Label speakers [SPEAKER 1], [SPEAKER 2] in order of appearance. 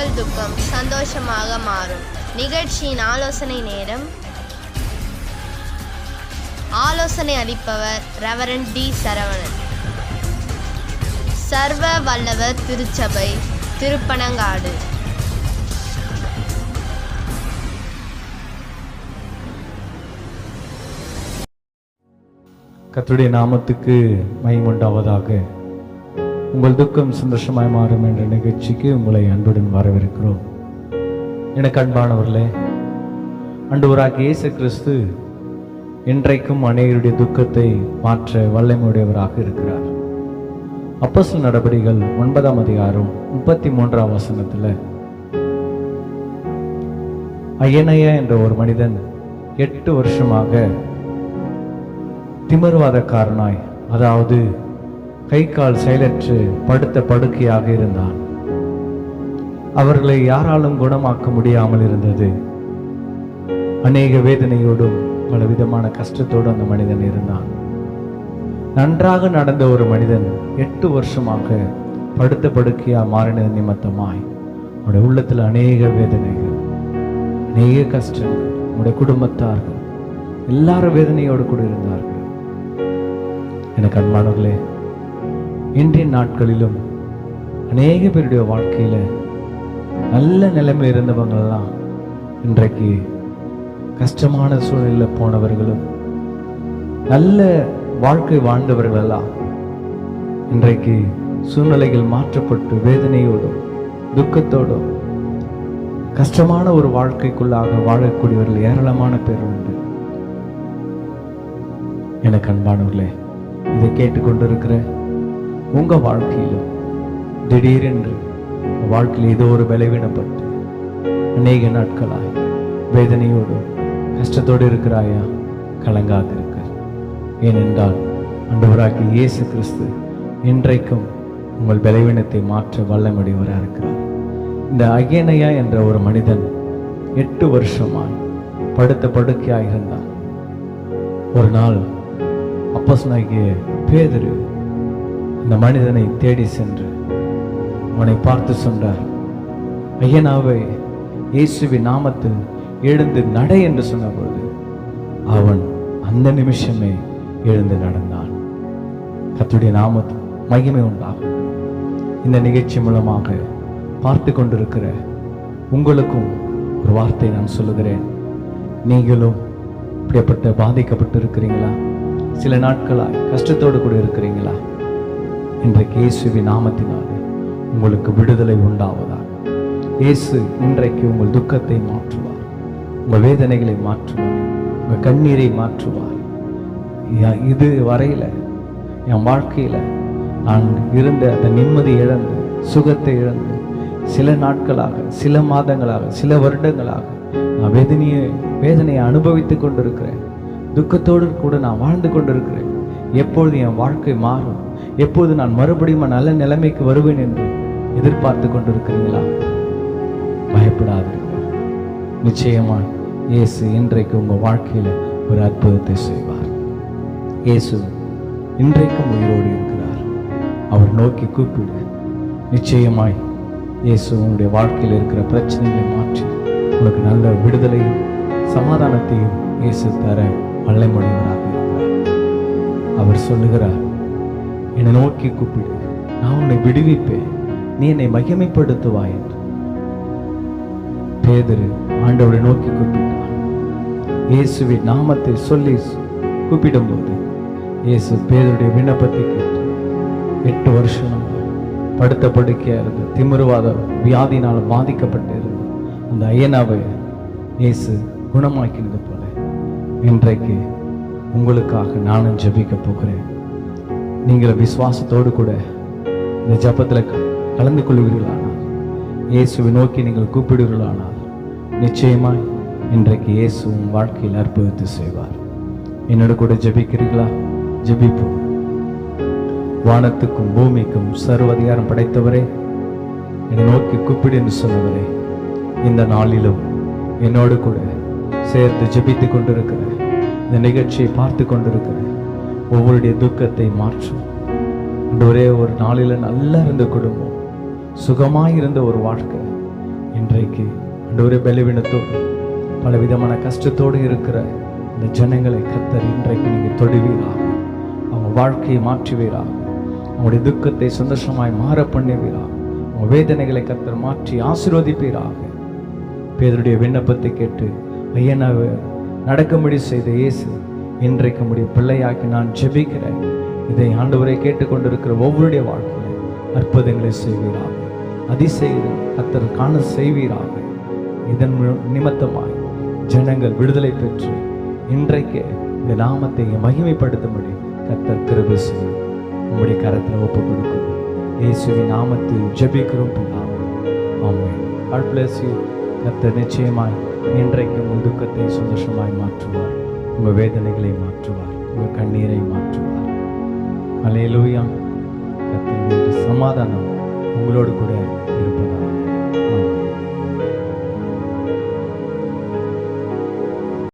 [SPEAKER 1] உங்கள் துக்கம் சந்தோஷமாக மாறும். நிகழ்ச்சியின் ஆலோசனை நேரம். ஆலோசனை அளிப்பவர் ரெவரன் டி சரவணன். சர்வ வல்லவர் திருச்சபை திருப்பனங்காடு.
[SPEAKER 2] கத்துடைய நாமத்துக்கு மகிமுண்டாவதாக உங்கள் துக்கம் சந்தோஷமாய் மாறும் என்ற நிகழ்ச்சிக்கு உங்களை அன்புடன் வரவேற்கிறோம். எனக்கு அன்பானவர்களே அண்டவராக இயேசு கிறிஸ்து இன்றைக்கும் அநேகருடைய துக்கத்தை மாற்ற வல்லமையுடையவராக இருக்கிறார். அப்போஸ்தலர் நடபடிகள் ஒன்பதாம் அதிகாரம் முப்பத்தி மூன்றாம் வசனத்தில் ஐயனையா என்ற ஒரு மனிதன் எட்டு வருஷமாக திமிர்வாதக்காரனாய் அதாவது கை கால் செயலற்று படுத்த படுக்கையாக இருந்தான். அவர்களை யாராலும் குணமாக்க முடியாமல் இருந்தது. அநேக வேதனையோடும் பலவிதமான கஷ்டத்தோடும் அந்த மனிதன் இருந்தான். நன்றாக நடந்த ஒரு மனிதன் எட்டு வருஷமாக படுத்த படுக்கையா மாறினது நிமித்தமாய் உடைய உள்ளத்தில் அநேக வேதனைகள் அநேக கஷ்டங்கள் உடைய குடும்பத்தார்கள் எல்லாரும் வேதனையோடு கூட இருந்தார்கள். எனக்கு அன்பானவர்களே இன்றைய நாட்களிலும் அநேக பேருடைய வாழ்க்கையில நல்ல நிலைமை இருந்தவங்கள்லாம் இன்றைக்கு கஷ்டமான சூழ்நிலையில் போனவர்களும் நல்ல வாழ்க்கை வாழ்ந்தவர்களெல்லாம் இன்றைக்கு சூழ்நிலைகள் மாற்றப்பட்டு வேதனையோடும் துக்கத்தோடும் கஷ்டமான ஒரு வாழ்க்கைக்குள்ளாக வாழக்கூடியவர்கள் ஏராளமான பேர் உண்டு. எனக்கு அன்பானவர்களே இதை கேட்டுக்கொண்டிருக்கிற உங்க வாழ்க்கையிலும் திடீரென்று வாழ்க்கையில் ஏதோ ஒரு பலவீனப்பட்டு அநேக நாட்களாய் வேதனையோடு கஷ்டத்தோடு இருக்கிறாயா? கலங்காதிருக்க. ஏனென்றால் அண்டவராகி இயேசு கிறிஸ்து இன்றைக்கும் உங்கள் பலவீனத்தை மாற்ற வல்லமுடையவராக இருக்கிறார். இந்த அகேனையா என்ற ஒரு மனிதன் எட்டு வருஷமாய் படுத்த படுக்கையாக இருந்தான். ஒரு நாள் அப்போஸ்தலனாகிய பேதரு இந்த மனிதனை தேடி சென்று அவனை பார்த்து சொன்னார் ஐயனாவை இயேசுவின் நாமத்தில் எழுந்து நட என்று சொன்னபொழுது அவன் அந்த நிமிஷமே எழுந்து நடந்தான். கத்துடைய நாமத்து மகிமை உண்டாகும். இந்த நிகழ்ச்சி மூலமாக பார்த்து கொண்டிருக்கிற உங்களுக்கும் ஒரு வார்த்தை நான் சொல்லுகிறேன். நீங்களும் இப்படிப்பட்ட பாதிக்கப்பட்டு இருக்கிறீங்களா சில நாட்களாக கஷ்டத்தோடு கூட இருக்கிறீங்களா? இன்றைக்கு இயேசுவின் நாமத்தினால் உங்களுக்கு விடுதலை உண்டாவதாக. இயேசு இன்றைக்கு உங்கள் துக்கத்தை மாற்றுவார் உங்கள் வேதனைகளை மாற்றுவார் உங்கள் கண்ணீரை மாற்றுவார். இது வரையில என் வாழ்க்கையில நான் இருந்த அந்த நிம்மதி இழந்து சுகத்தை இழந்து சில நாட்களாக சில மாதங்களாக சில வருடங்களாக நான் வேதனையை வேதனையை அனுபவித்துக் கொண்டிருக்கிறேன். துக்கத்தோடு கூட நான் வாழ்ந்து கொண்டிருக்கிறேன். எப்பொழுது என் வாழ்க்கை மாறும் எப்போது நான் மறுபடியும் நல்ல நிலைமைக்கு வருவேன் என்று எதிர்பார்த்து கொண்டிருக்கிறீங்களா பயப்படாதீர்கள். நிச்சயமா இயேசு இன்றைக்கு உங்க வாழ்க்கையில ஒரு அற்புதத்தை செய்வார். இயேசு இன்றைக்கும் உயிரோடு இருக்கிறார். அவர் நோக்கி கூப்பிடு. நிச்சயமாய் இயேசு உன்னுடைய வாழ்க்கையில் இருக்கிற பிரச்சனைகளை மாற்றி உனக்கு நல்ல விடுதலையும் சமாதானத்தையும் இயேசு தர வல்லமுடையவராக இருக்கிறார். அவர் சொல்லுகிறார் என்னை நோக்கி கூப்பிடு. நான் உன்னை விடுவிப்பேன். நீ என்னை மகிமைப்படுத்துவாய் என்று. ஆண்டவரை நோக்கி கூப்பிட்டான். இயேசுவின் நாமத்தை சொல்லி கூப்பிடும்போது இயேசு பேதருடைய விண்ணப்பத்தை கேட்டு எட்டு வருஷம் படுத்த படுக்கையாக இருந்து திமிருவாத வியாதினால் பாதிக்கப்பட்டு இருந்த அந்த ஐயனாவை இயேசு குணமாக்கினது போல இன்றைக்கு உங்களுக்காக நானும் ஜெபிக்க போகிறேன். நீங்கள் விசுவாசத்தோடு கூட இந்த ஜபத்தில் கலந்து கொள்வீர்களானால் இயேசுவை நோக்கி நீங்கள் கூப்பிடுவீர்களானால் நிச்சயமாய் இன்றைக்கு இயேசு உன் வாழ்க்கையில் அற்புதத்தை செய்வார். என்னோட கூட ஜெபிக்கிறீர்களா? ஜபிப்போம். வானத்துக்கும் பூமிக்கும் சர்வ அதிகாரம் படைத்தவரே என்னை நோக்கி கூப்பிடு என்று சொன்னவரே இந்த நாளிலும் என்னோடு கூட சேர்த்து ஜபித்து கொண்டிருக்கிற இந்த நிகழ்ச்சியை பார்த்து கொண்டிருக்கிறேன் ஒவ்வொருடைய துக்கத்தை மாற்றும். ஒரே ஒரு நாளில் நல்லா இருந்த குடும்பம் சுகமாக இருந்த ஒரு வாழ்க்கை. இன்றைக்கு ஒரே பலவீனத்தோடு பலவிதமான கஷ்டத்தோடு இருக்கிற இந்த ஜனங்களை கத்தர் இன்றைக்கு நீங்கள் தொடுவீராக. அவங்க வாழ்க்கையை மாற்றுவீராக. அவங்களுடைய துக்கத்தை சந்தோஷமாய் மாற பண்ணுவீராக. அவங்க வேதனைகளை கத்தர் மாற்றி ஆசீர்வதிப்பீராக. பேதருடைய விண்ணப்பத்தை கேட்டு ஐயனாவை நடக்கும்படி செய்த இயேசு இன்றைக்கு முடிய பிள்ளையாக்கி நான் ஜெபிக்கிறேன். இதை ஆண்டவரை கேட்டுக்கொண்டிருக்கிற ஒவ்வொருடைய வாழ்க்கையில அற்புதங்களை செய்வீராக. அதிசயம் கத்தர் காண செய்வீராக. இதன் நிமித்தமாய் ஜனங்கள் விடுதலை பெற்று இன்றைக்கு இந்த நாமத்தை மகிமைப்படுத்தும்படி கத்தர் கிருபை செய்யும். உம்முடைய கரத்தில் ஒப்பு கொடுக்கும். இயேசுவின் நாமத்தில் ஜபிக்கிறோம் பிதாவே. ஆமென். God bless நிச்சயமாய் இன்றைக்கு உங்கள் துக்கத்தை சந்தோஷமாய் மாற்றுவார். உங்கள் வேதனைகளை மாற்றுவார் உங்கள் கண்ணீரை மாற்றுவார். அலையலூயா கர்த்தருடைய சமாதானம் உங்களோடு கூட இருப்பதாக.